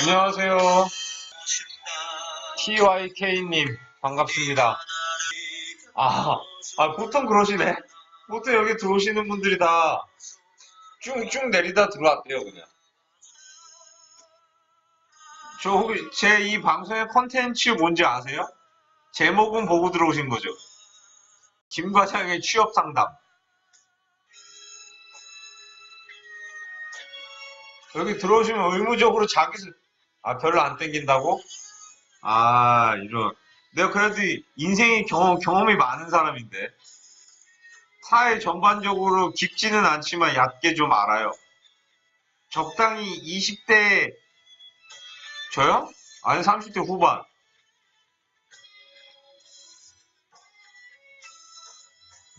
안녕하세요. TYK님, 반갑습니다. 아, 아, 보통 그러시네. 보통 여기 들어오시는 분들이 다 쭉쭉 내리다 들어왔대요, 그냥. 저 혹시 제 이 방송의 컨텐츠 뭔지 아세요? 제목은 보고 들어오신 거죠? 김 과장의 취업 상담. 여기 들어오시면 의무적으로 자기, 스- 아, 별로 안 땡긴다고? 아, 이런. 내가 그래도 인생의 경험, 경험이 많은 사람인데. 사회 전반적으로 깊지는 않지만 얕게 좀 알아요. 적당히 20대, 저요? 아니, 30대 후반.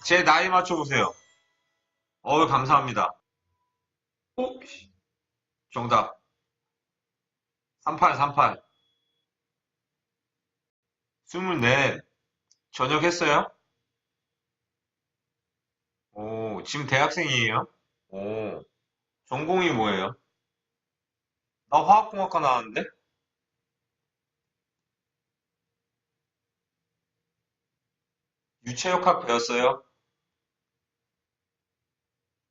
제 나이 맞춰보세요. 어우, 감사합니다. 오, 정답. 38, 38. 24. 전역했어요? 오, 지금 대학생이에요? 오, 전공이 뭐예요? 나 화학공학과 나왔는데? 유체역학 배웠어요?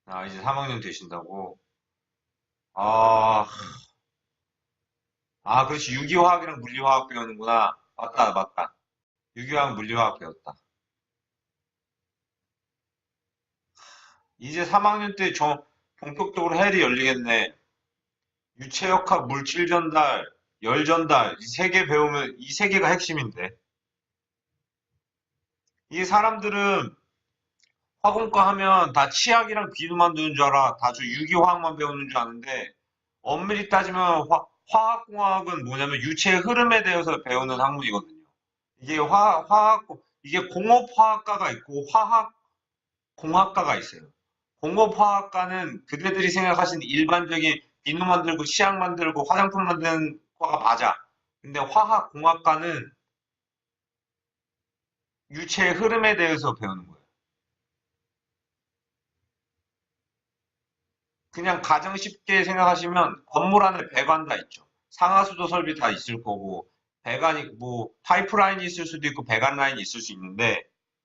아, 이제 3학년 되신다고? 아, 아, 그렇지. 유기화학이랑 물리화학 배우는구나. 맞다, 맞다. 유기화학, 물리화학 배웠다. 이제 3학년 때 저 본격적으로 헬이 열리겠네. 유체역학, 물질 전달, 열 전달, 이 세 개 배우면 이 세 개가 핵심인데. 이 사람들은 화공과 하면 다 치약이랑 비누 만드는 줄 알아. 다저 유기화학만 배우는 줄 아는데 엄밀히 따지면 화, 화학공학은 뭐냐면 유체의 흐름에 대해서 배우는 학문이거든요. 이게 화, 화학, 이게 공업화학과가 있고 화학 공학과가 있어요. 공업화학과는 그대들이 생각하시는 일반적인 비누 만들고 치약 만들고 화장품 만드는 과가 맞아. 근데 화학공학과는 유체의 흐름에 대해서 배우는 거예요. 그냥 가장 쉽게 생각하시면 건물 안에 배관 다 있죠. 상하수도 설비 다 있을 거고 배관이 뭐 파이프라인이 있을 수도 있고 배관 라인이 있을 수 있는데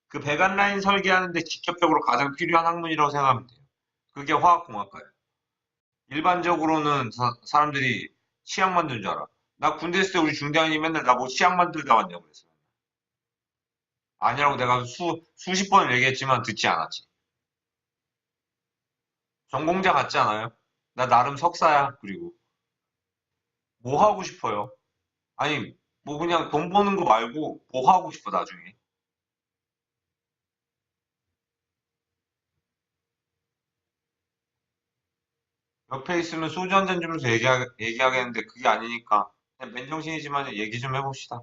그 배관 라인 설계하는데 직접적으로 가장 필요한 학문이라고 생각하면 돼요. 그게 화학공학과예요. 일반적으로는 사, 사람들이 치약 만드는 줄 알아. 나 군대 있을 때 우리 중대장이 맨날 나보고 치약 만들다 왔냐고 그랬어요. 아니라고 내가 수, 수십 번을 얘기했지만 듣지 않았지. 전공자 같지 않아요? 나 나름 석사야, 그리고. 뭐 하고 싶어요? 아니, 뭐 그냥 돈 버는 거 말고 뭐 하고 싶어, 나중에. 옆에 있으면 소주 한 잔 주면서 얘기하, 얘기하겠는데 그게 아니니까 그냥 맨정신이지만 얘기 좀 해봅시다.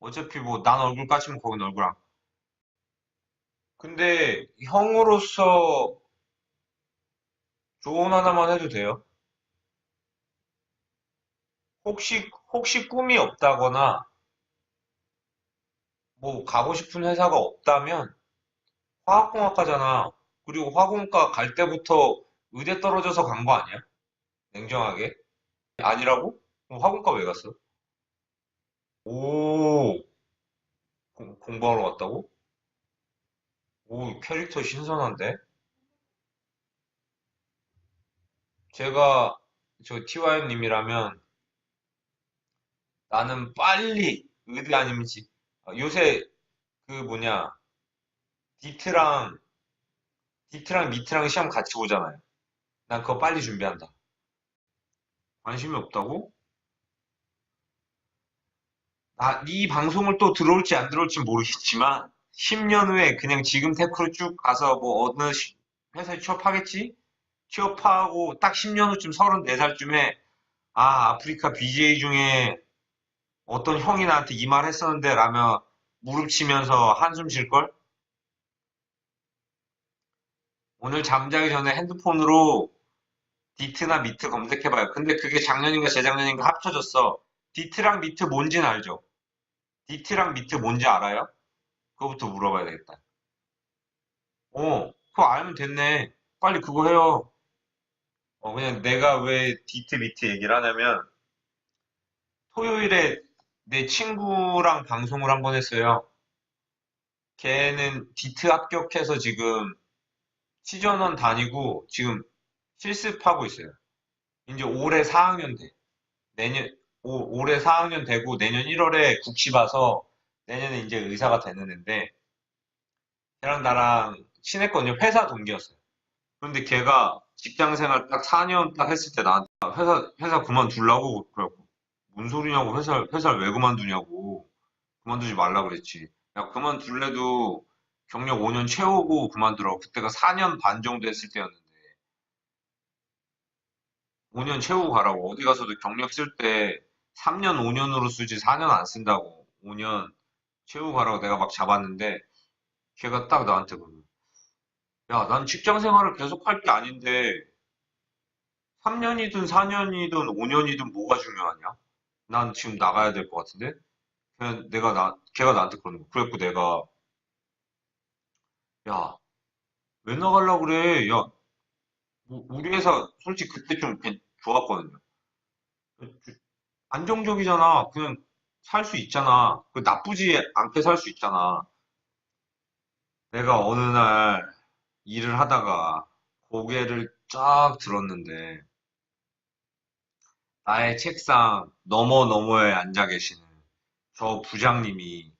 어차피 뭐 난 얼굴 까치면 거긴 얼굴 안. 근데 형으로서 조언 하나만 해도 돼요? 혹시, 혹시 꿈이 없다거나, 뭐, 가고 싶은 회사가 없다면, 화학공학과잖아. 그리고 화공과 갈 때부터 의대 떨어져서 간 거 아니야? 냉정하게. 아니라고? 그럼 화공과 왜 갔어? 오, 공, 공부하러 갔다고? 오, 캐릭터 신선한데? 제가, 저 TY님이라면, 나는 빨리 의대 아니면 지, 아, 요새, 그 뭐냐, 디트랑, 디트랑 미트랑 시험 같이 보잖아요. 난 그거 빨리 준비한다. 관심이 없다고? 아, 이 방송을 또 들어올지 안 들어올지 모르겠지만, 10년 후에 그냥 지금 테크로 쭉 가서 뭐 어느 시- 회사에 취업하겠지? 취업하고 딱 10년 후쯤 34살쯤에, 아, 아프리카 BJ 중에 어떤 형이 나한테 이 말 했었는데 라며 무릎 치면서 한숨 쉴걸? 오늘 잠자기 전에 핸드폰으로 디트나 미트 검색해봐요. 근데 그게 작년인가 재작년인가 합쳐졌어. 디트랑 미트 뭔지는 알죠? 디트랑 미트 뭔지 알아요? 그거부터 물어봐야 되겠다. 어, 그거 알면 됐네. 빨리 그거 해요. 어, 그냥 내가 왜 디트 미트 얘기를 하냐면, 토요일에 내 친구랑 방송을 한 번 했어요. 걔는 디트 합격해서 지금 시전원 다니고 지금 실습하고 있어요. 이제 올해 4학년 돼. 내년, 오- 올해 4학년 되고 내년 1월에 국시 봐서 내년에 이제 의사가 되는 애인데 걔랑 나랑 친했거든요. 회사 동기였어요. 그런데 걔가 직장 생활 딱 4년 딱 했을 때 나한테 회사, 회사 그만두려고 그래갖고 뭔 소리냐고 회사, 회사를 왜 그만두냐고 그만두지 말라 그랬지. 야, 그만둘래도 경력 5년 채우고 그만두라고. 그때가 4년 반 정도 했을 때였는데 5년 채우고 가라고. 어디 가서도 경력 쓸 때 3년, 5년으로 쓰지 4년 안 쓴다고. 5년 채우고 가라고 내가 막 잡았는데 걔가 딱 나한테 그러는 야, 난 직장 생활을 계속 할 게 아닌데 3년이든 4년이든 5년이든 뭐가 중요하냐? 난 지금 나가야 될 것 같은데? 그냥 내가 나, 걔가 나한테 그러는 거야. 그래갖고 내가 야, 왜 나가려고 그래? 야, 뭐, 우리 회사 솔직히 그때 좀 괜- 좋았거든요. 안정적이잖아. 그냥 살 수 있잖아. 그 나쁘지 않게 살 수 있잖아. 내가 어느 날 일을 하다가 고개를 쫙 들었는데 나의 책상 너머 너머에 앉아 계시는 저 부장님이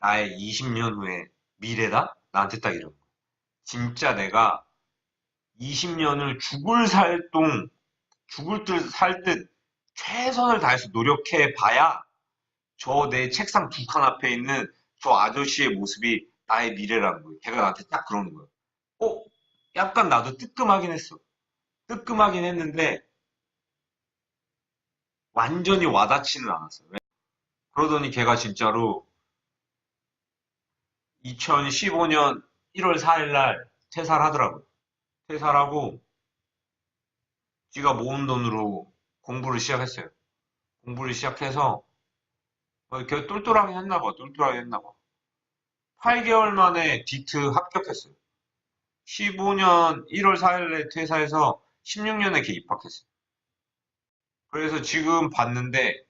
나의 20년 후의 미래다? 나한테 딱 이런 거야. 진짜 내가 20년을 죽을 살동, 죽을 듯 살 듯 최선을 다해서 노력해 봐야 저 내 책상 두 칸 앞에 있는 저 아저씨의 모습이 나의 미래라는 거예요. 걔가 나한테 딱 그러는 거예요. 어? 약간 나도 뜨끔하긴 했어. 뜨끔하긴 했는데 완전히 와닿지는 않았어요. 왜? 그러더니 걔가 진짜로 2015년 1월 4일 날 퇴사를 하더라고요. 퇴사를 하고 지가 모은 돈으로 공부를 시작했어요. 공부를 시작해서 어, 걔 똘똘하게 했나 봐. 똘똘하게 했나 봐. 8개월 만에 디트 합격했어요. 15년 1월 4일에 퇴사해서 16년에 걔 입학했어요. 그래서 지금 봤는데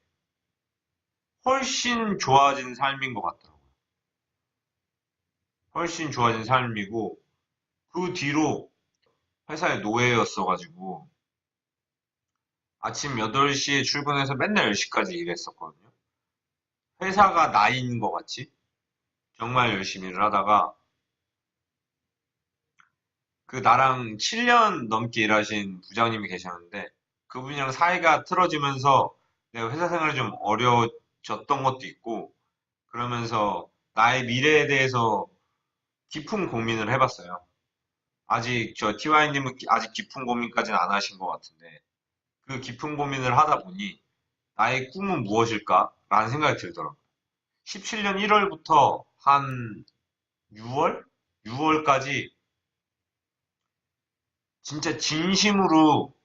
훨씬 좋아진 삶인 것 같더라고요. 훨씬 좋아진 삶이고 그 뒤로 회사의 노예였어가지고 아침 8시에 출근해서 맨날 10시까지 일했었거든요. 회사가 나인 것 같이 정말 열심히 일을 하다가 그 나랑 7년 넘게 일하신 부장님이 계셨는데 그분이랑 사이가 틀어지면서 내가 회사 생활이 좀 어려워졌던 것도 있고 그러면서 나의 미래에 대해서 깊은 고민을 해봤어요. 아직 저 TY님은 아직 깊은 고민까지는 안 하신 것 같은데 그 깊은 고민을 하다 보니 나의 꿈은 무엇일까? 라는 생각이 들더라고요. 17년 1월부터 한 6월? 6월까지 진짜 진심으로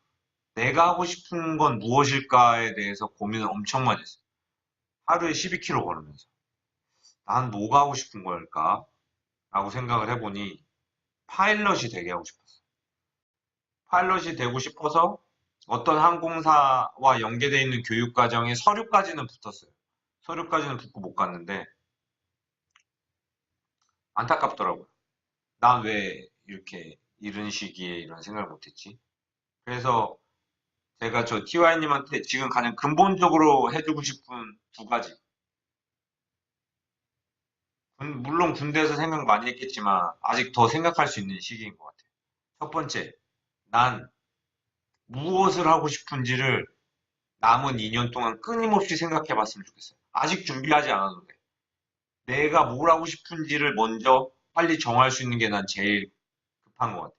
내가 하고 싶은 건 무엇일까에 대해서 고민을 엄청 많이 했어요. 하루에 12km 걸으면서. 난 뭐가 하고 싶은 걸까? 라고 생각을 해보니 파일럿이 되게 하고 싶었어요. 파일럿이 되고 싶어서 어떤 항공사와 연계되어 있는 교육과정에 서류까지는 붙었어요. 서류까지는 붙고 못 갔는데 안타깝더라고요. 난 왜 이렇게 이런 시기에 이런 생각을 못했지? 그래서 제가 저 TY님한테 지금 가장 근본적으로 해주고 싶은 두 가지. 군- 물론 군대에서 생각 많이 했겠지만 아직 더 생각할 수 있는 시기인 것 같아요. 첫 번째, 난 무엇을 하고 싶은지를 남은 2년 동안 끊임없이 생각해 봤으면 좋겠어요. 아직 준비하지 않아도 돼. 내가 뭘 하고 싶은지를 먼저 빨리 정할 수 있는 게 난 제일 급한 것 같아.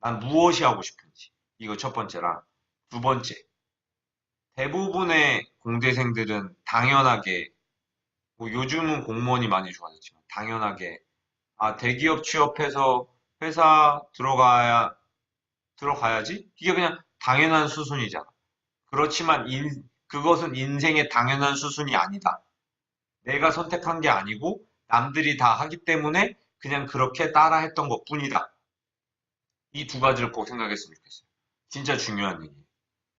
난 무엇이 하고 싶은지. 이거 첫 번째랑. 두 번째. 대부분의 공대생들은 당연하게, 뭐 요즘은 공무원이 많이 좋아졌지만, 당연하게, 아, 대기업 취업해서 회사 들어가야, 들어가야지? 이게 그냥 당연한 수순이잖아. 그렇지만 인, 그것은 인생의 당연한 수순이 아니다. 내가 선택한 게 아니고 남들이 다 하기 때문에 그냥 그렇게 따라 했던 것 뿐이다. 이 두 가지를 꼭 생각했으면 좋겠어요. 진짜 중요한 얘기예요.